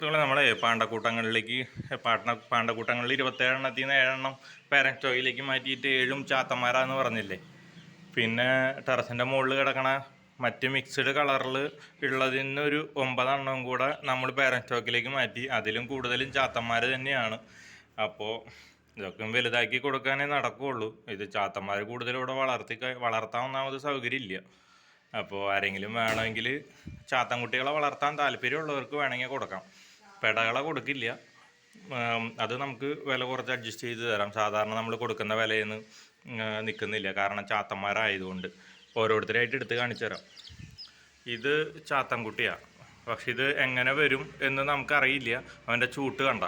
സുഹൃത്തുക്കളെ നമ്മളെ പാണ്ടക്കൂട്ടങ്ങളിലേക്ക് പാട്ട പാണ്ടക്കൂട്ടങ്ങളിൽ ഇരുപത്തേഴെണ്ണത്തിൽ നിന്ന് ഏഴെണ്ണം പേരന്റ് ചോയിലേക്ക് മാറ്റിയിട്ട് ഏഴും ചാത്തന്മാരാന്ന് പറഞ്ഞില്ലേ? പിന്നെ ടെറസിന്റെ മുകളിൽ കിടക്കണ മറ്റ് മിക്സ്ഡ് കളറിൽ നിന്ന് ഒരു ഒമ്പതെണ്ണം കൂടെ നമ്മൾ പേരന്റ് സ്റ്റോക്കിലേക്ക് മാറ്റി അതിലും കൂടുതലും ചാത്തന്മാർ തന്നെയാണ്. അപ്പോൾ ഇതൊക്കെ വലുതാക്കി കൊടുക്കാനേ നടക്കുകയുള്ളൂ ഇത് ചാത്തന്മാർ കൂടുതലും ഇവിടെ വളർത്തി വളർത്താൻ ഒന്നാമത് സൗകര്യം ഇല്ല അപ്പോൾ ആരെങ്കിലും വേണമെങ്കിൽ ചാത്തൻകുട്ടികളെ വളർത്താൻ താല്പര്യമുള്ളവർക്ക് വേണമെങ്കിൽ കൊടുക്കാം. പെടകളെ കൊടുക്കില്ല. അത് നമുക്ക് വില കുറച്ച് അഡ്ജസ്റ്റ് ചെയ്ത് തരാം. സാധാരണ നമ്മൾ കൊടുക്കുന്ന വിലയിൽ നിന്ന് നിൽക്കുന്നില്ല കാരണം ചാത്തന്മാരായതുകൊണ്ട്. ഓരോരുത്തരായിട്ട് എടുത്ത് കാണിച്ചു തരാം. ഇത് ചാത്തൻകുട്ടിയാണ് പക്ഷെ ഇത് എങ്ങനെ വരും എന്ന് നമുക്കറിയില്ല. അവന്റെ ചൂട്ട് കണ്ട.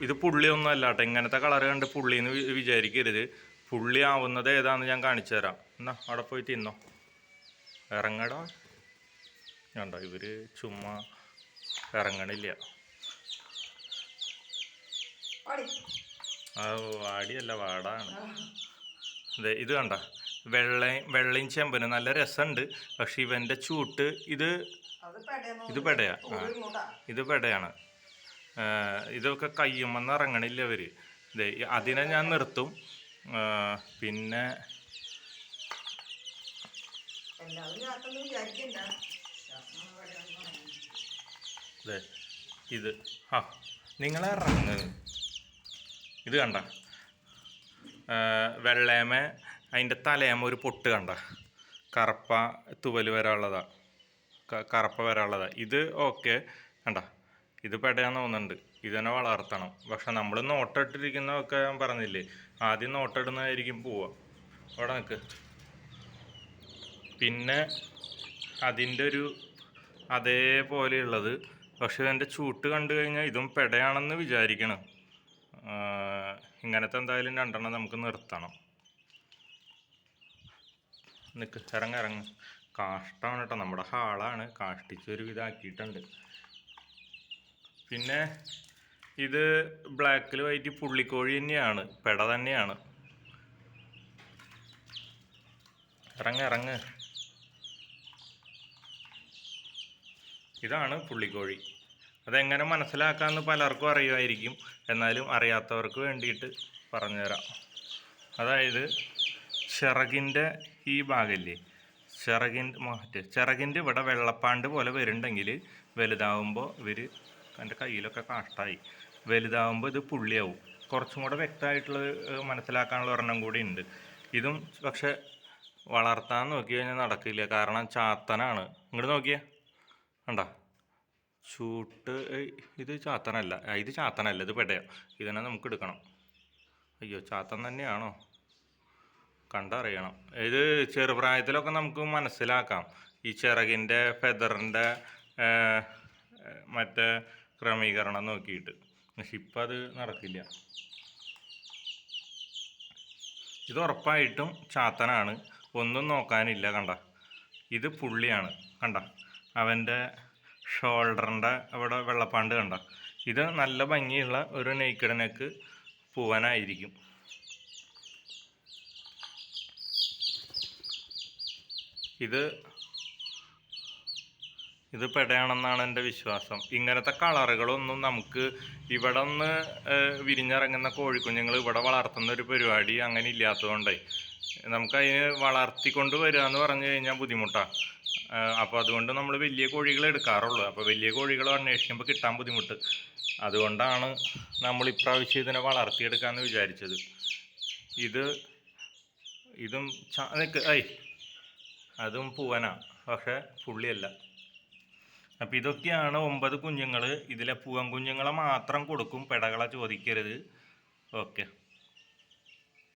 ഇത് പുള്ളിയൊന്നും അല്ല കേട്ടോ ഇങ്ങനത്തെ കളർ കണ്ട് പുള്ളി എന്ന് വിചാരിക്കരുത്. പുള്ളി ആവുന്നത് ഏതാണെന്ന് ഞാൻ കാണിച്ചു തരാം. എന്നാ അവിടെ പോയി തിന്നോ. ഇറങ്ങടാ. കണ്ടോ ഇവർ ചുമ്മാ ഇറങ്ങണില്ല. വാടിയല്ല വാടാണ്. അതെ ഇത് കണ്ട. വെള്ളയും വെള്ളയും ചെമ്പന് നല്ല രസമുണ്ട് പക്ഷെ ഇവന്റെ ചൂട്ട് ഇത് ഇത് പെടയാ. ഇത് പെടയാണ്. ഇതൊക്കെ കയ്യുമെന്ന് ഇറങ്ങണില്ല അവർ ദേ അതിനെ ഞാൻ നിർത്തും. പിന്നെ ഇത്. ആ നിങ്ങളെ ഇറങ്ങ്. ഇത് കണ്ട. വെള്ളേമ അതിന്റെ തലേമ ഒരു പൊട്ട് കണ്ട. കറുപ്പ തുവൽ വരാനുള്ളതാ. കറുപ്പ വരാനുള്ളതാ. ഇത് ഓക്കെ. കണ്ട. ഇത് പെടയാന്ന് തോന്നുന്നുണ്ട്. ഇതിനെ വളർത്തണം. പക്ഷെ നമ്മൾ നോട്ടിട്ടിരിക്കുന്നതൊക്കെ ഞാൻ പറഞ്ഞില്ലേ? ആദ്യം നോട്ടിടുന്നതായിരിക്കും പോവുക അവിടെ നിൽക്ക് പിന്നെ അതിന്റെ ഒരു അതേപോലെയുള്ളത്. പക്ഷെ ഇതിന്റെ ചൂട്ട് കണ്ടു കഴിഞ്ഞാൽ ഇതും പെടയാണെന്ന് വിചാരിക്കണം. ഇങ്ങനത്തെ എന്തായാലും രണ്ടെണ്ണം നമുക്ക് നിർത്തണം. നിൽക്ക് ഇറങ്ങ ഇറങ്ങ. കാഷ്ടമാണ് കേട്ടോ നമ്മുടെ ഹാളാണ്. കാഷ്ടിച്ച് ഒരു ഇതാക്കിയിട്ടുണ്ട്. പിന്നെ ഇത് ബ്ലാക്കിൽ വൈറ്റ് പുള്ളിക്കോഴി തന്നെയാണ്. പെട തന്നെയാണ്. ഇറങ്ങ ഇറങ്ങ്. ഇതാണ് പുള്ളിക്കോഴി. അതെങ്ങനെ മനസ്സിലാക്കാമെന്ന് പലർക്കും അറിയുമായിരിക്കും. എന്നാലും അറിയാത്തവർക്ക് വേണ്ടിയിട്ട് പറഞ്ഞുതരാം. അതായത് ചിറകിന്റെ ഈ ഭാഗമില്ലേ ചിറകിന്റെ മാറ്റ് ചിറകിന്റെ ഇവിടെ വെള്ളപ്പാണ്ട് പോലെ വരുന്നുണ്ടെങ്കിൽ വലുതാവുമ്പോൾ ഇവർ എന്റെ കയ്യിലൊക്കെ കാഷ്ടായി. വലുതാവുമ്പോൾ ഇത് പുള്ളിയാവും. കുറച്ചും കൂടെ വ്യക്തമായിട്ടുള്ള മനസ്സിലാക്കാനുള്ള ഒരെണ്ണം കൂടി ഉണ്ട്. ഇതും പക്ഷെ വളർത്താൻ നോക്കി കഴിഞ്ഞാൽ നടക്കില്ല. കാരണം ചാത്തനാണ്. ഇങ്ങോട്ട് നോക്കിയേ. കണ്ടാ? ചൂട്ട് ഇത് ചാത്തനല്ല ഇത് ചാത്തനല്ല ഇത് പെടയാ. ഇതിനെ നമുക്ക് എടുക്കണം. അയ്യോ ചാത്തൻ തന്നെയാണോ? കണ്ടറിയണം. ഇത് ചെറുപ്രായത്തിലൊക്കെ നമുക്ക് മനസ്സിലാക്കാം. ഈ ചിറകിന്റെ ഫെദറിന്റെ മറ്റേ ക്രമീകരണം നോക്കിയിട്ട്. പക്ഷെ ഇപ്പം അത് നടക്കില്ല. ഇത് ഉറപ്പായിട്ടും ചാത്തനാണ്. ഒന്നും നോക്കാനില്ല കണ്ട. ഇത് പുള്ളിയാണ് കണ്ട. അവന്റെ ഷോൾഡറിന്റെ അവിടെ വെള്ളപ്പാണ്ട് കണ്ട? ഇത് നല്ല ഭംഗിയുള്ള ഒരു നെയ്ക്കഡ് നെക്ക് പൂവനായിരിക്കും. ഇത് ഇത് പെടയാണെന്നാണ് എന്റെ വിശ്വാസം. ഇങ്ങനത്തെ കളറുകളൊന്നും നമുക്ക് ഇവിടെ നിന്ന് വിരിഞ്ഞിറങ്ങുന്ന കോഴിക്കുഞ്ഞുങ്ങൾ ഇവിടെ വളർത്തുന്ന ഒരു പരിപാടി അങ്ങനെ ഇല്ലാത്തതുകൊണ്ടേ നമുക്ക് വളർത്തിക്കൊണ്ട് വരിക എന്ന് പറഞ്ഞു കഴിഞ്ഞാൽ ബുദ്ധിമുട്ടാണ് അപ്പോൾ അതുകൊണ്ട് നമ്മൾ വലിയ കോഴികളെ എടുക്കാറുള്ളൂ. അപ്പോൾ വലിയ കോഴികൾ അന്വേഷിക്കുമ്പോൾ കിട്ടാൻ ബുദ്ധിമുട്ട്. അതുകൊണ്ടാണ് നമ്മൾ ഇപ്രാവശ്യം ഇതിനെ വളർത്തിയെടുക്കാമെന്ന് വിചാരിച്ചത്. ഇത് ഇതും നിക്ക് ഐ അതും പൂവനാ പക്ഷെ പുള്ളിയല്ല. അപ്പോൾ ഇതൊക്കെയാണ് ഒമ്പത് കുഞ്ഞുങ്ങൾ ഇതിലെ പൂവൻ കുഞ്ഞുങ്ങളെ മാത്രം കൊടുക്കും പെടകളെ ചോദിക്കരുത്. ഓക്കെ.